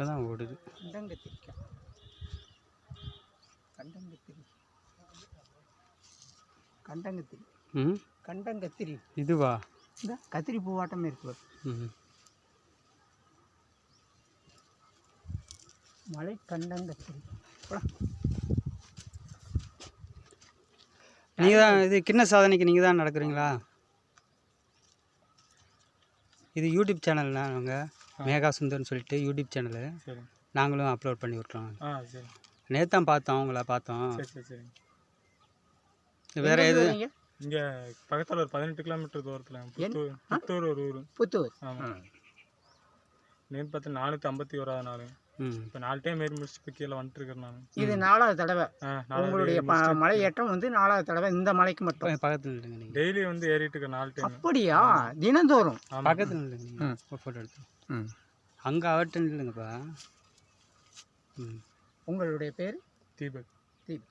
இப்போ தான் ஓடுது. கண்டங்கத்திரிக்கா கண்டங்கத்திரி. கண்டங்கத்திரி. ம்? கண்டங்கத்திரி. இதுவா? இந்த கத்திரி பூவாட்டமே இருக்கு. ம் மலை கண்டங்கத்திரி. நீங்கள் தான் இது கிண்ண சாதனைக்கு நீங்கள் தான் நடக்கிறீங்களா? இது யூடியூப் சேனல்னா நாங்கள் மேகா சுந்தர்னு சொல்லிட்டு யூடியூப் சேனலு சரி. நாங்களும் அப்லோட் பண்ணி விட்றோம் ஆ சரி. நேற்று தான் பார்த்தோம் உங்களை பார்த்தோம். சரி வேறு எது? இங்கே பக்கத்தில் ஒரு பதினெட்டு கிலோமீட்டர் தூரத்தில் புத்தூர் புத்தூர் ஒரு ஊர். புத்தூர். ஆமாம் நேம் பார்த்து நானூற்றி ஐம்பத்தி ஓராவது நாள். இப்போ நாலு டைம் ஏறி முடிச்சுட்டு இப்போ கீழே வந்துட்டு இருக்கேன் நான். இது நாலாவது தடவை. உங்களுடைய ப- மலை ஏற்றம் வந்து நாலாவது தடவை இந்த மலைக்கு மட்டும். பக்கத்தில் டெய்லி வந்து ஏறிட்டு இருக்கேன் நாலு டைம் அப்படியா? தினந்தோறும்? பக்கத்தில் இல்லைங்க ஃபோட்டோ எடுத்து. ம். அங்கே அவர்கிட்ட இல்லைங்கப்பா. ம். உங்களுடைய பேர்? தீபக். தீப்